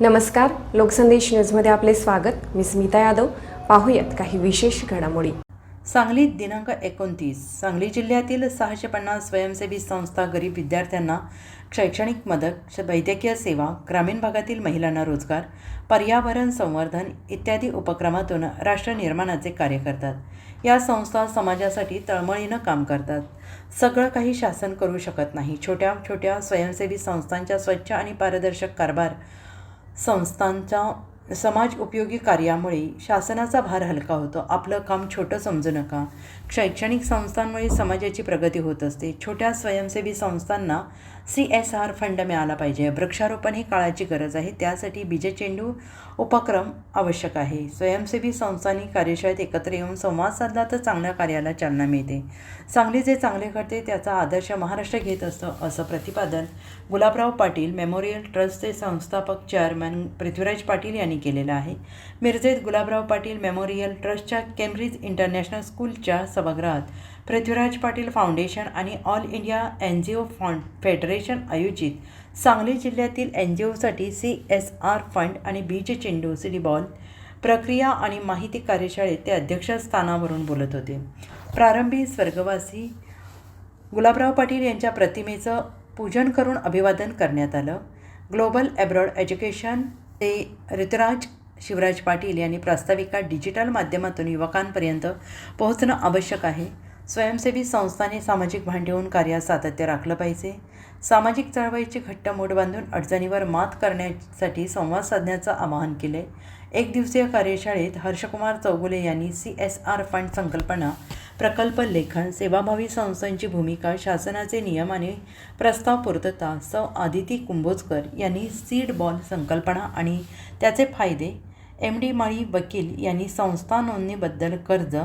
नमस्कार लोकसंदेश न्यूजमध्ये आपले स्वागत. मी स्मिता यादव. पाहूयात काही विशेष घडामोडी. सांगलीत दिनांक एकोणतीस. सांगली जिल्ह्यातील सहाशे पन्नास स्वयंसेवी संस्था गरीब विद्यार्थ्यांना शैक्षणिक मदत वैद्यकीय सेवा ग्रामीण भागातील महिलांना रोजगार पर्यावरण संवर्धन इत्यादी उपक्रमातून राष्ट्र निर्माणाचे कार्य करतात. या संस्था समाजासाठी तळमळीनं काम करतात. सगळं काही शासन करू शकत नाही. छोट्या छोट्या स्वयंसेवी संस्थांच्या स्वच्छ आणि पारदर्शक कारभार संस्थांच्या समाज उपयोगी कार्यामुळे शासनाचा भार हलका होतो. आपलं काम छोटं समजू नका. शैक्षणिक संस्थांमुळे समाजाची प्रगती होत असते. छोट्या स्वयंसेवी संस्थांना सी एस आर फंड मिळाला पाहिजे. वृक्षारोपण ही काळाची गरज आहे. त्यासाठी बीजचेंडू उपक्रम आवश्यक आहे. स्वयंसेवी संस्थांनी कार्यशाळेत एकत्र येऊन संवाद साधला तर चांगल्या कार्याला चालना मिळते. सांगली जे चांगले घडते त्याचा आदर्श महाराष्ट्र घेत असतं असं प्रतिपादन गुलाबराव पाटील मेमोरियल ट्रस्टचे संस्थापक चेअरमॅन पृथ्वीराज पाटील यांनी केलेलं आहे. मिरजेत गुलाबराव पाटील मेमोरियल ट्रस्टच्या केम्ब्रिज इंटरनॅशनल स्कूलच्या सभागृहात पृथ्वीराज पाटील फाउंडेशन आणि all India N G O fund federation आयोजित सांगली जिल्ह्यातील एन जी ओसाठी सी एस आर फंड आणि बीज चेंडू सिटी बॉल प्रक्रिया आणि माहिती कार्यशाळेत ते अध्यक्षस्थानावरून बोलत होते. प्रारंभी स्वर्गवासी गुलाबराव पाटील यांच्या प्रतिमेचं पूजन करून अभिवादन करण्यात आलं. ग्लोबल ॲब्रॉड एज्युकेशन ते ऋतुराज शिवराज पाटील यांनी प्रास्ताविका डिजिटल माध्यमातून युवकांपर्यंत पोहोचणं आवश्यक आहे. स्वयंसेवी संस्थांनी सामाजिक भान ठेवून कार्यात सातत्य राखलं पाहिजे. सामाजिक चळवळीची घट्ट मूठ बांधून अडचणीवर मात करण्यासाठी संवाद साधण्याचं आवाहन केले एक दिवसीय कार्यशाळेत हर्षकुमार चौगुले यांनी सी एस आर फंड संकल्पना प्रकल्प लेखन सेवाभावी संस्थांची भूमिका शासनाचे नियम आणि प्रस्ताव पूर्तता सौ आदिती कुंभोजकर यांनी सीड बॉल संकल्पना आणि त्याचे फायदे एम डी माळी वकील यांनी संस्था नोंदणीबद्दल कर्ज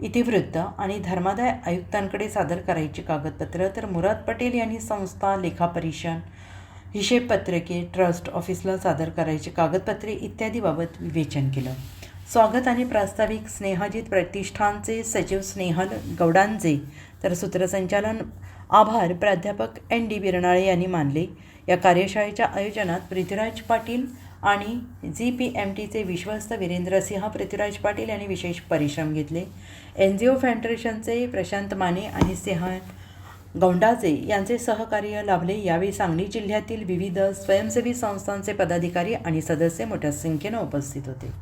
इतिवृत्त आणि धर्मादाय आयुक्तांकडे सादर करायची कागदपत्र तर मुराद पटेल यांनी संस्था लेखापरीक्षण हिशेबपत्रके ट्रस्ट ऑफिसला सादर करायची कागदपत्रे इत्यादीबाबत विवेचन केलं. स्वागत आणि प्रास्ताविक स्नेहजित प्रतिष्ठानचे सचिव स्नेहल गौडांजे. तर सूत्रसंचालन आभार प्राध्यापक एन डी बिरणाळे यांनी मानले. या कार्यशाळेच्या आयोजनात पृथ्वीराज पाटील आणि जी पी एम टीचे विश्वस्त वीरेंद्रसिंह पृथ्वीराज पाटील यांनी विशेष परिश्रम घेतले. एन जी ओ फेडरेशनचे प्रशांत माने आणि सिंह गौंडाचे यांचे सहकार्य लाभले. यावेळी सांगली जिल्ह्यातील विविध स्वयंसेवी संस्थांचे पदाधिकारी आणि सदस्य मोठ्या संख्येनं उपस्थित होते.